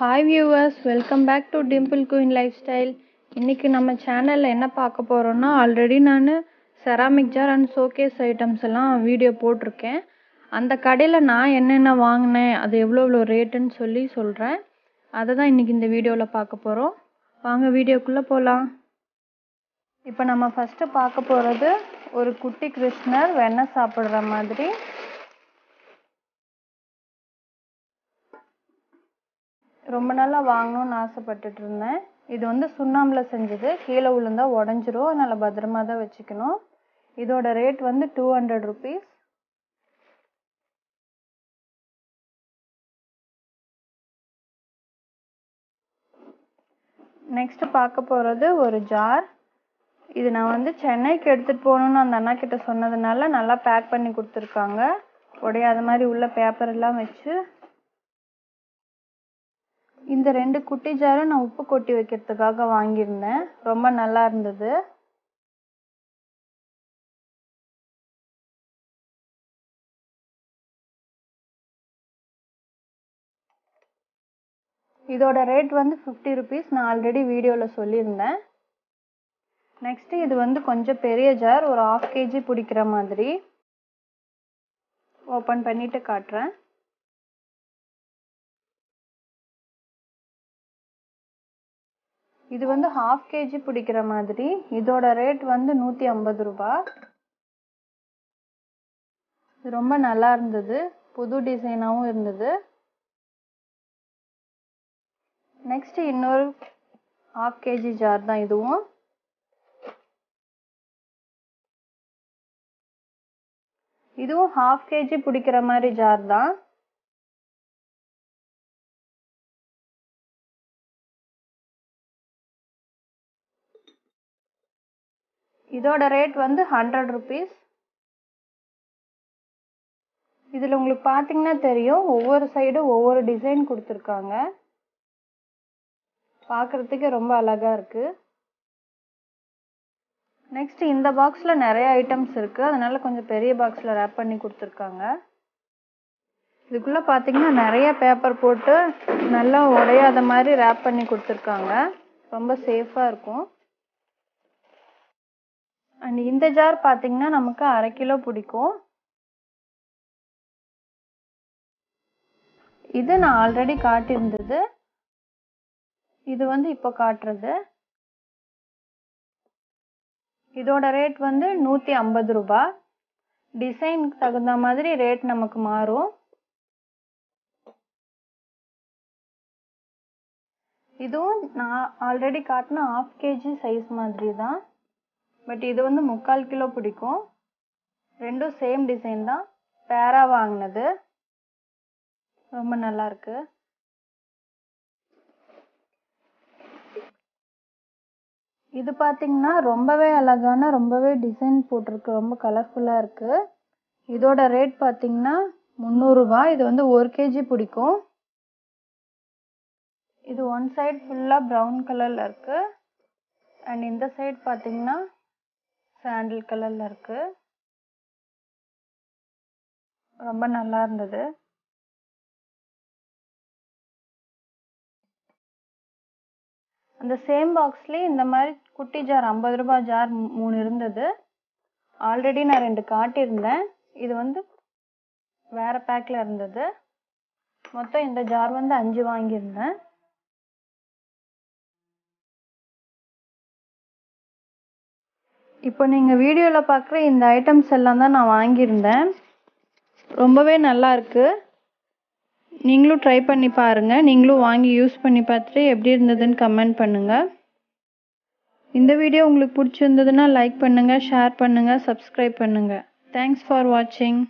Hi viewers welcome back to Dimple Queen lifestyle இன்றைக்கி நம்ம சேனலில் என்ன பார்க்க போகிறோன்னா ஆல்ரெடி நான் ceramic jar and showcase items எல்லாம் வீடியோ போட்டிருக்கேன். அந்த கடையில் நான் என்னென்ன வாங்கினேன் அது எவ்வளோ எவ்வளோ ரேட்டுன்னு சொல்லி சொல்கிறேன் அதை தான் இன்றைக்கி இந்த வீடியோவில் பார்க்க போகிறோம் வாங்க வீடியோக்குள்ளே போகலாம் இப்போ நம்ம ஃபஸ்ட்டு பார்க்க போகிறது ஒரு குட்டி கிருஷ்ணர் வெண்ணெய் சாப்பிட்ற மாதிரி. ரொம்ப நாளாக வாங்கணும்னு ஆசைப்பட்டுட்டு இருந்தேன் இது வந்து சுண்ணாம்பில் செஞ்சது. கீழே விழுந்தா உடஞ்சிரும். அதனால் பத்திரமா தான் வச்சுக்கணும். இதோட ரேட் வந்து டூ ஹண்ட்ரட் ருபீஸ் நெக்ஸ்ட் பார்க்க போகிறது ஒரு ஜார் இது நான் வந்து சென்னைக்கு எடுத்துகிட்டு போகணுன்னு அந்த அண்ணா கிட்ட சொன்னதுனால நல்லா பேக் பண்ணி கொடுத்துருக்காங்க. உடையாத மாதிரி உள்ள பேப்பர் எல்லாம் வச்சு இந்த ரெண்டு குட்டி ஜாரும் நான் உப்பு கொட்டி வைக்கிறதுக்காக வாங்கியிருந்தேன். ரொம்ப நல்லா இருந்தது. இதோட ரேட் வந்து ஃபிஃப்டி ருபீஸ் நான் ஆல்ரெடி வீடியோவில் சொல்லியிருந்தேன். நெக்ஸ்ட்டு இது வந்து கொஞ்சம் பெரிய ஜார் ஒரு ஆஃப் கேஜி பிடிக்கிற மாதிரி. ஓப்பன் பண்ணிட்டு காட்டுறேன். இது வந்து ஹாஃப் கேஜி பிடிக்கிற மாதிரி. இதோட ரேட் வந்து நூற்றி ஐம்பது ரூபா. இது ரொம்ப நல்லா இருந்தது. புது டிசைனாகவும் இருந்தது. நெக்ஸ்ட் இன்னொரு ஹாஃப் கேஜி ஜார் தான் இதுவும். இதுவும் ஹாஃப் கேஜி பிடிக்கிற மாதிரி ஜார் தான். இதோட ரேட் வந்து ஹண்ட்ரட் ருபீஸ் இதில் உங்களுக்கு பார்த்தீங்கன்னா தெரியும் ஒவ்வொரு சைடும் ஒவ்வொரு டிசைன் கொடுத்துருக்காங்க. பார்க்குறதுக்கே ரொம்ப அழகாக இருக்குது நெக்ஸ்ட் இந்த பாக்ஸில் நிறைய ஐட்டம்ஸ் இருக்குது அதனால் கொஞ்சம் பெரிய பாக்ஸில் ரேப் பண்ணி கொடுத்துருக்காங்க. இதுக்குள்ளே பார்த்தீங்கன்னா நிறைய பேப்பர் போட்டு நல்லா உடையாத மாதிரி ரேப் பண்ணி கொடுத்துருக்காங்க. ரொம்ப சேஃபாக இருக்கும். அண்ட் இந்த ஜார் பார்த்தீங்கன்னா நமக்கு அரை கிலோ பிடிக்கும். இது நான் ஆல்ரெடி காட்டியிருந்தது. இது வந்து இப்போ காட்டுறது. இதோட ரேட் வந்து நூற்றி ஐம்பது ரூபா. டிசைனுக்கு தகுந்த மாதிரி ரேட் நமக்கு மாறும். இதுவும் நான் ஆல்ரெடி காட்டின ஆஃப் கேஜி சைஸ் மாதிரி தான் பட் இது வந்து முக்கால் கிலோ பிடிக்கும். ரெண்டும் சேம் டிசைன் தான். பேரா வாங்கினது. ரொம்ப நல்லா இருக்கு. இது பார்த்தீங்கன்னா ரொம்பவே அழகான ரொம்பவே டிசைன் போட்டிருக்கு. ரொம்ப கலர்ஃபுல்லாக இருக்கு. இதோட ரேட் பார்த்தீங்கன்னா முந்நூறுரூவா இது வந்து ஒரு கேஜி பிடிக்கும். இது ஒன் சைடு ஃபுல்லாக ப்ரௌன் கலரில் இருக்கு. அண்ட் இந்த சைடு பார்த்தீங்கன்னா சாண்டில் கலரில் இருக்கு. ரொம்ப நல்லா இருந்தது. அந்த சேம் பாக்ஸ்லேயே இந்த மாதிரி குட்டி ஜார் ஐம்பது ரூபாய் ஜார் மூணு இருந்தது. ஆல்ரெடி நான் ரெண்டு காட்டியிருந்தேன். இது வந்து வேற பேக்கில் இருந்தது. மொத்தம் இந்த ஜார் வந்து அஞ்சு வாங்கியிருந்தேன். இப்போ நீங்கள் வீடியோவில் பார்க்குற இந்த ஐட்டம்ஸ் எல்லாம் தான் நான் வாங்கியிருந்தேன். ரொம்பவே நல்லா இருக்குது நீங்களும் ட்ரை பண்ணி பாருங்கள் நீங்களும் வாங்கி யூஸ் பண்ணி பார்த்துட்டு எப்படி இருந்ததுன்னு கமெண்ட் பண்ணுங்கள் இந்த வீடியோ உங்களுக்கு பிடிச்சிருந்ததுன்னா லைக் பண்ணுங்கள் ஷேர் பண்ணுங்கள் சப்ஸ்கிரைப் பண்ணுங்கள் தேங்க்ஸ் ஃபார் வாட்சிங்